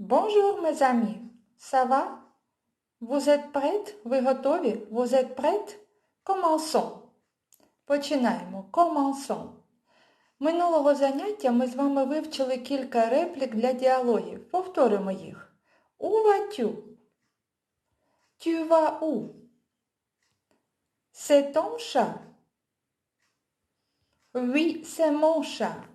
Bonjour, mes amis. Ça va? Vous êtes prêts? Ви готові? Vous êtes prêts? Commençons. Починаємо. Commençons. Минулого заняття ми з вами вивчили кілька реплік для діалогів. Повторимо їх. Où vas-tu? Tu vas où? C'est ton chat? Oui, c'est mon chat.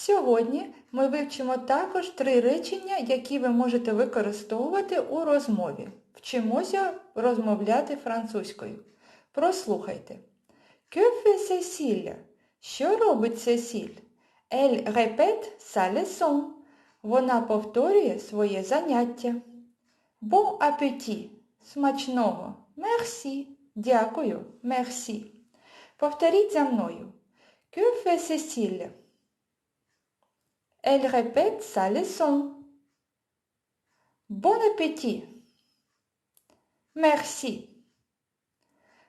Сьогодні ми вивчимо також три речення, які ви можете використовувати у розмові. Вчимося розмовляти французькою. Прослухайте. Que fait Cécile? Що робить Сесіль? Elle répète sa leçon. Вона повторює своє заняття. Bon appétit. Смачного. Merci. Дякую. Merci. Повторіть за мною. Que fait Cécile? Elle répète sa leçon. Bon appétit. Merci.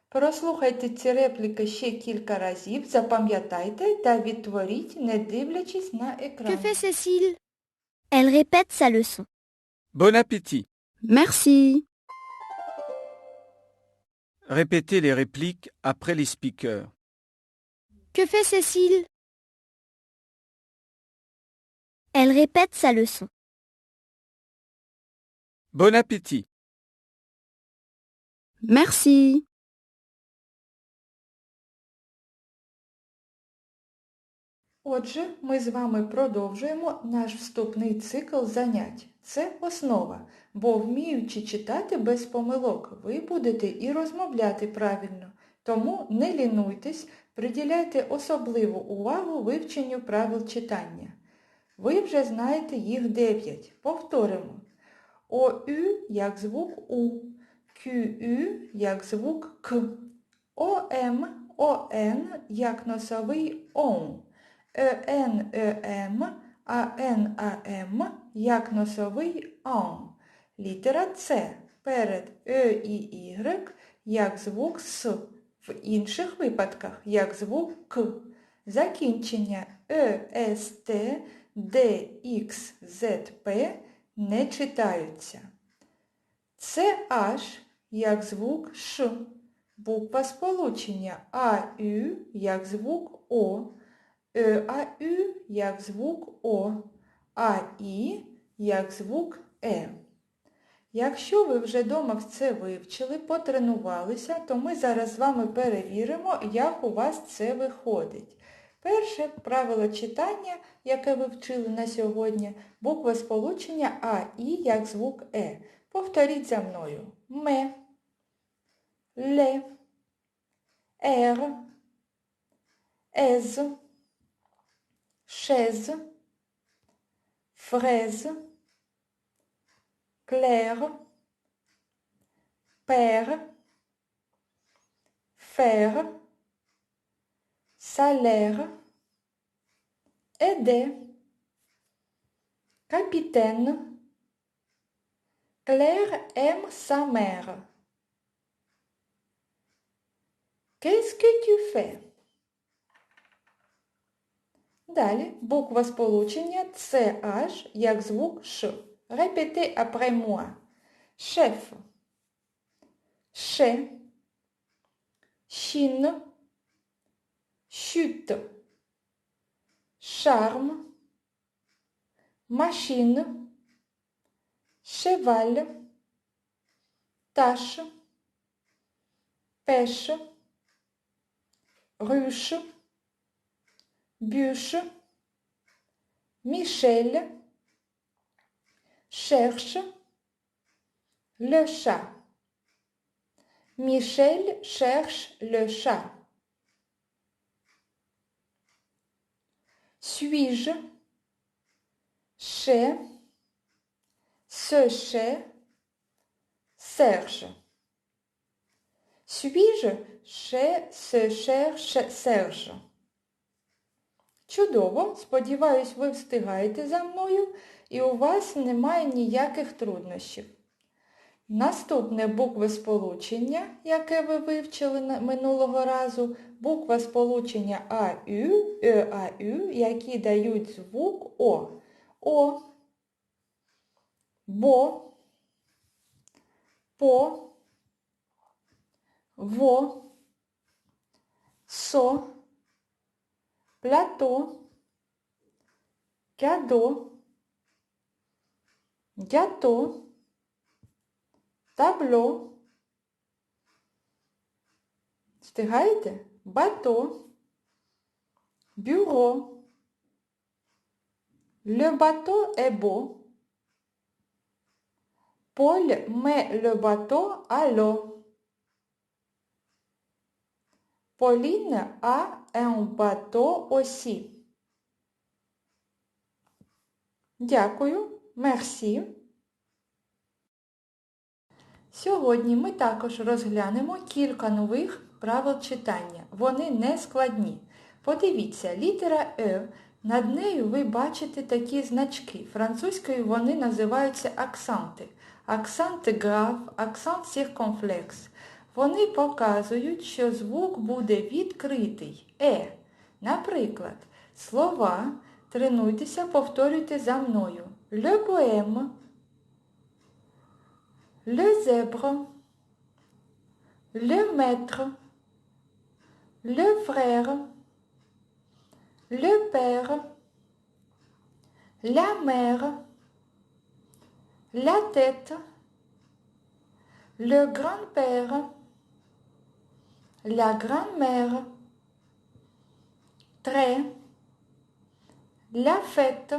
Прослухайте ці репліки ще кілька разів, запам'ятайте та відтворіть, не дивлячись на екран. Que fait Cécile Elle répète sa leçon. Bon appétit. Merci. Répétez les répliques après les speakers. Que fait Cécile Elle répète sa leçon. Bon appétit. Merci. Отже, ми з вами продовжуємо наш вступний цикл занять. Це основа, бо вміючи читати без помилок, ви будете і розмовляти правильно. Тому не лінуйтесь, приділяйте особливу увагу вивченню правил читання. Ви вже знаєте їх дев'ять. Повторимо. ОЮ як звук У, КЮ як звук К, ОМ, ОН як носовий ОН, ЕН, ЕМ, АН, АМ як носовий АН. Літера С перед Е і Y як звук С, в інших випадках як звук К. Закінчення Е, С, П не читаються. Це H як звук Ш, буква сполучення АЮ як звук О, ЕАЮ як звук О, АІ як звук Е. Якщо ви вже дома все вивчили, потренувалися, то ми зараз з вами перевіримо, як у вас це виходить. Перше правило читання, яке ви вчили на сьогодні, буква сполучення А, І як звук Е. Повторіть за мною. Ме, ле, ер, ез, шез, фрез, клер, пер, фер, salaire, aider, capitaine. Claire aime sa mère. Qu'est-ce que tu fais? Далі буква сполучення CH як звук Ш. Répétez après moi. Chef. Chez. Chine. chute, charme, machine, cheval, tâche, pêche, ruche, bûche, Michel, cherche, le chat. Michel cherche le chat. Suis-je chez ce chez Serge Suis-je chez ce cherche Serge Чудово! Сподіваюсь, ви встигаєте за мною і у вас немає ніяких труднощів. Наступне букве сполучення, яке ви вивчили минулого разу, буква сполучення АЮ, ЕАЮ, які дають звук О. О, бо, по, во, со, плято, кядо, гято, табло. Встигаєте? Бато, бюро. Le bateau est beau. Paul met le bateau à l'eau. Pauline a un bateau aussi. Дякую. Мерсі. Сьогодні ми також розглянемо кілька нових правил читання. Вони не складні. Подивіться, літера Е, над нею ви бачите такі значки. Французькою вони називаються аксанти. Аксант граф, аксант circonflexe. Вони показують, що звук буде відкритий. Е. Наприклад, слова тренуйтеся, повторюйте за мною. Le poème, le zèbre, le maître, le frère, le père, la mère, la tête, le grand-père, la grand-mère, très, la fête,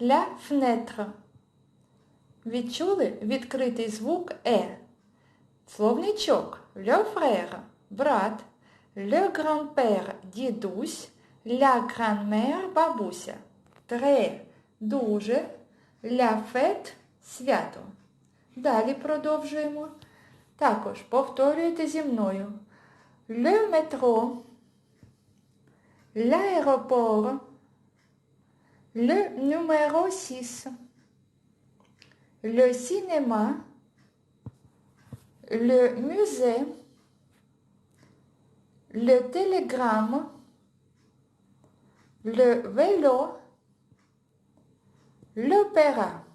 la fenêtre. Відчули відкритий звук Е. Словничок Le frère – Брат, Le grand-père – дідусь, La grand-mère – бабуся. Très – дуже, La fête – свято. Далі продовжуємо. Також повторюйте зі мною. Le métro, l'aéroport, le numéro 6, le cinéma, le musée, le télégramme, le vélo, l'opéra.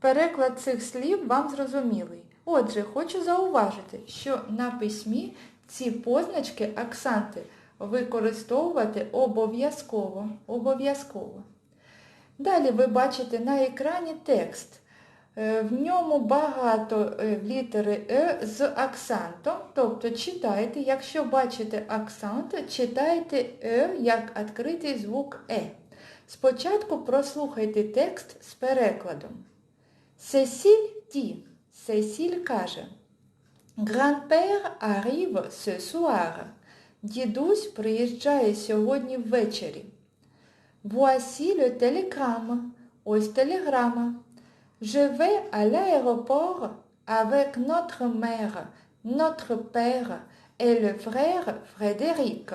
Переклад цих слів вам зрозумілий. Отже, хочу зауважити, що на письмі ці позначки, акценти використовувати обов'язково. Обов'язково. Далі ви бачите на екрані текст. Е, В ньому багато е, літери Е з акцентом, тобто читайте, якщо бачите акцент, читайте Е як відкритий звук Е. Спочатку прослухайте текст з перекладом. Сесіль ді. Сесіль каже. Grand-père arrive ce soir. Дідусь приїжджає сьогодні ввечері. Voici le. Ось телеграма. Je vais à l'aéroport avec notre mère, notre père et le frère Frédéric.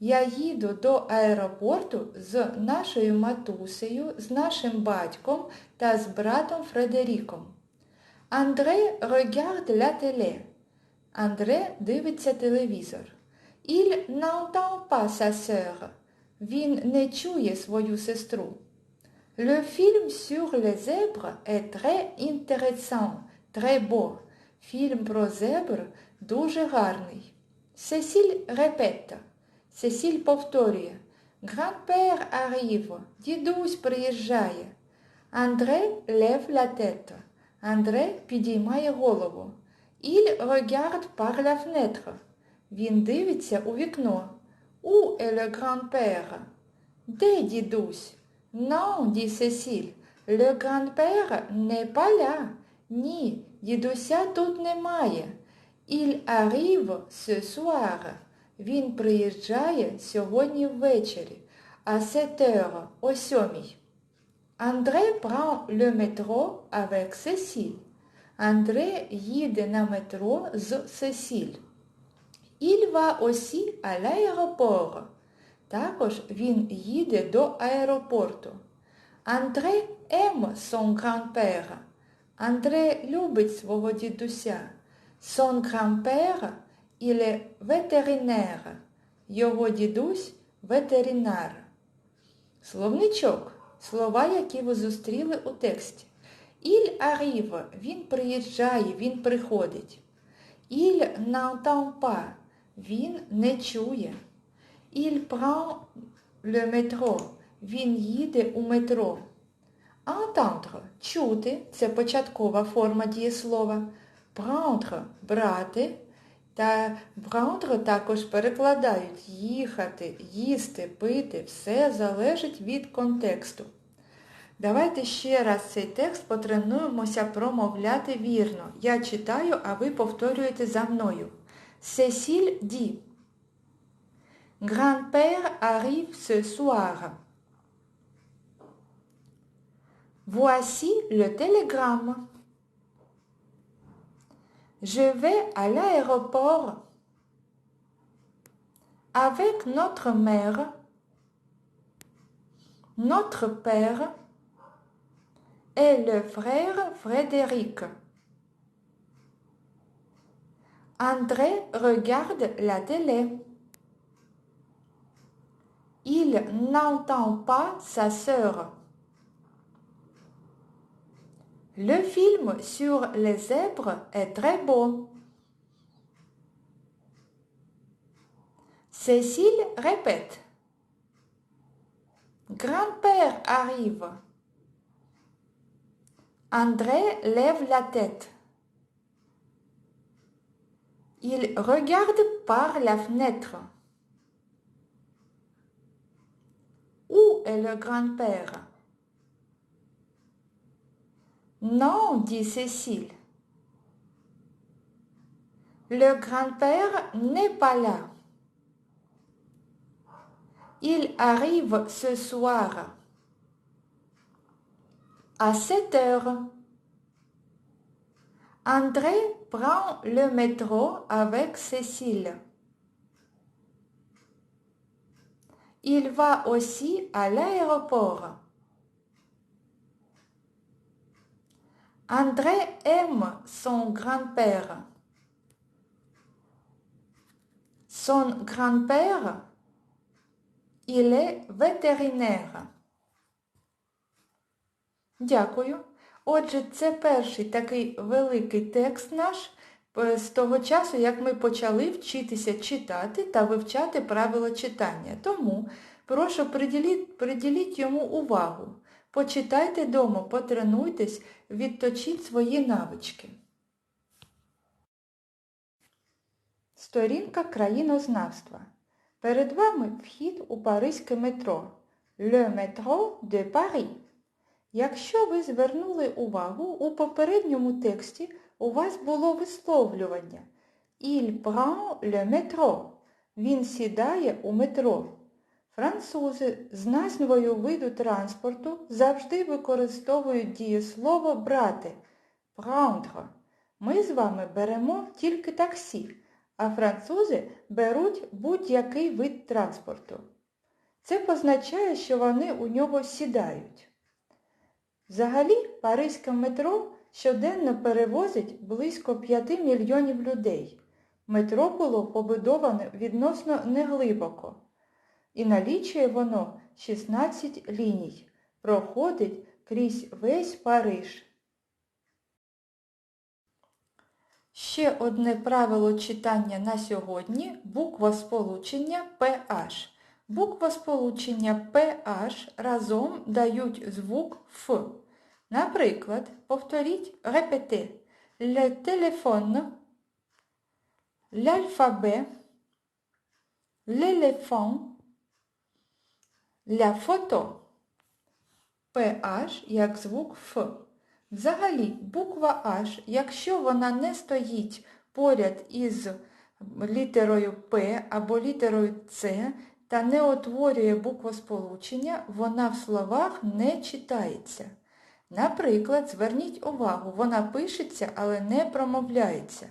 Я їду до аеропорту з нашою матусею, з нашим батьком та з братом Фредеріком. Андре regarde la télé. Андре дивиться телевізор. Il n'entend pas sa sœur. Він не чує свою сестру. Le film sur les zèbres est très intéressant, très beau. Фільм про зебр дуже гарний. Сесіль репета. Сесіль повторює. Grand-père arrive. Дідусь приїжджає. Андре lève la tête. Андре підіймає голову. Il regarde par la fenêtre. Він дивиться у вікно. Où est le grand-père? Де дідусь? Non, dit Cécile. Le grand-père n'est pas là. Ні, дідуся тут немає. Il arrive ce soir. Він приїжджає сьогодні ввечері. À 7 heures, о сьомій. André prend le métro avec Cécile. Андре їде на метро з Сесіль. Il va aussi à l'aéroport. Також він їде до аеропорту. Андре aime son grand-père. Андре любить свого дідуся. Son grand-père, il est. Його дідусь ветеринар. Словничок. Слова, які ви зустріли у тексті. Il arrive. Він приїжджає, він приходить. N'entend pas. Він не чує. Il prend le métro. Він їде у метро. Entendre – чути – це початкова форма дієслова. Prendre – брати. Та prendre також перекладають їхати, їсти, пити. Все залежить від контексту. Давайте ще раз цей текст потренуємося промовляти вірно. Я читаю, а ви повторюєте за мною. Cécile dit Grand-père arrive ce soir. Voici le télégramme. Je vais à l'aéroport avec notre mère, notre père et le frère Frédéric. André regarde la télé. Il n'entend pas sa sœur. Le film sur les zèbres est très beau. Cécile répète. Grand-père arrive. André lève la tête. Il regarde par la fenêtre. Le grand-père Non, dit Cécile. Le grand-père n'est pas là. Il arrive ce soir à 7 heures. André prend le métro avec Cécile. Il va aussi à l'aéroport. André aime son grand-père. Son grand-père, il est vétérinaire. Дякую. Отже, це перший такий великий текст наш е, з того часу, як ми почали вчитися читати та вивчати правила читання. Тому прошу приділіть, приділіть йому увагу. Почитайте дома, потренуйтесь, відточіть свої навички. Сторінка країнознавства. Перед вами вхід у Паризьке метро. Le métro de Paris. Якщо ви звернули увагу, у попередньому тексті у вас було висловлювання Il prend le métro. Він сідає у метро. Французи з назвою виду транспорту завжди використовують дієслово брати prendre. Ми з вами беремо тільки таксі, а французи беруть будь-який вид транспорту. Це позначає, що вони у нього сідають. Взагалі, Паризьке метро щоденно перевозить близько 5 мільйонів людей. Метро було побудоване відносно неглибоко. І налічує воно 16 ліній. Проходить крізь весь Париж. Ще одне правило читання на сьогодні – буква сполучення PH. Буква сполучення PH разом дають звук Ф. Наприклад, повторіть репете le téléphone, l'alphabet, l'éléphant, la photo. PH як звук Ф. Взагалі, буква H, якщо вона не стоїть поряд із літерою П або літерою С та не утворює буквосполучення, вона в словах не читається. Наприклад, зверніть увагу, вона пишеться, але не промовляється.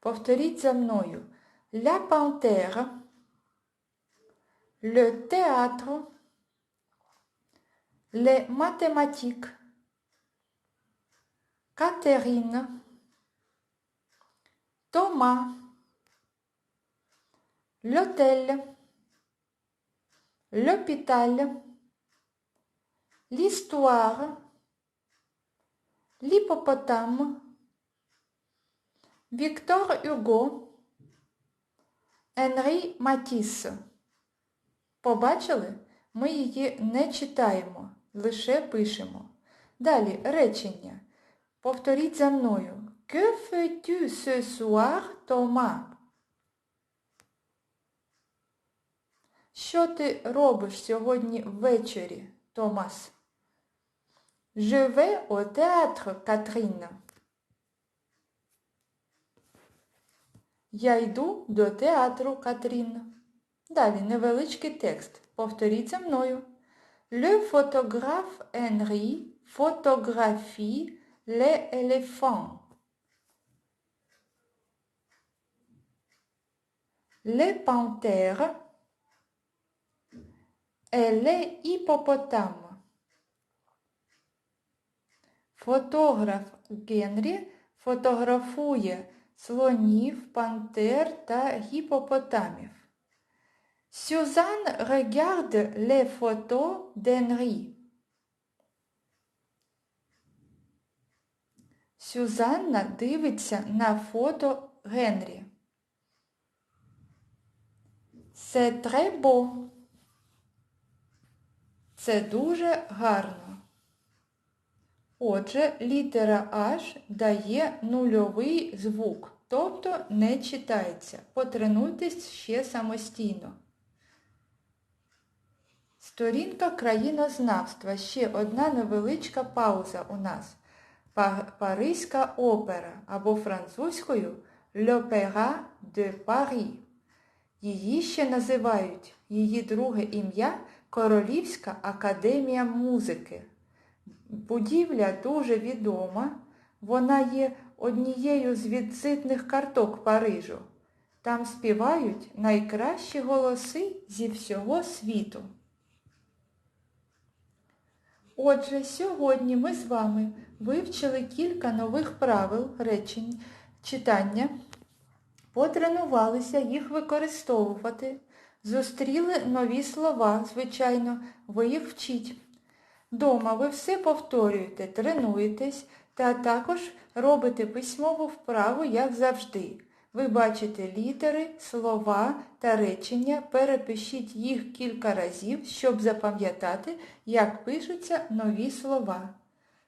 Повторіть за мною. Théâtre, les mathématiques, Catherine, Thomas, l'hôtel, l'hôpital, l'histoire, l'hippopotame, Victor Hugo, Енрі Матіс. Побачили? Ми її не читаємо, лише пишемо. Далі речення. Повторіть за мною. Que fais-tu ce soir, Thomas? Що ти робиш сьогодні ввечері, Томас? Je vais au théâtre, Catherine. Я йду до театру, Катрін. Далі невеличкий текст. Повторіть за мною. Le photographe Henry photographie les éléphants. Les panthères et les hippopotames. Фотограф Генрі фотографує слонів, пантер та гіпопотамів. Сюзан regarde les photos d'Henri. Сюзанна дивиться на фото Генрі. Très beau. Це дуже гарно. Отже, літера H дає нульовий звук, тобто не читається. Потренуйтесь ще самостійно. Сторінка країнознавства. Ще одна невеличка пауза у нас. Паризька опера або французькою L'Opéra de Paris. Її ще називають її друге ім'я Королівська академія музики. Будівля дуже відома, вона є однією з візитних карток Парижу. Там співають найкращі голоси зі всього світу. Отже, сьогодні ми з вами вивчили кілька нових правил речень читання, потренувалися їх використовувати, зустріли нові слова, звичайно, ви їх вчіть. Дома ви все повторюєте, тренуєтесь та також робите письмову вправу, як завжди. Ви бачите літери, слова та речення, перепишіть їх кілька разів, щоб запам'ятати, як пишуться нові слова.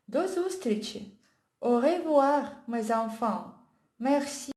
До зустрічі! Au revoir, mes enfants! Merci!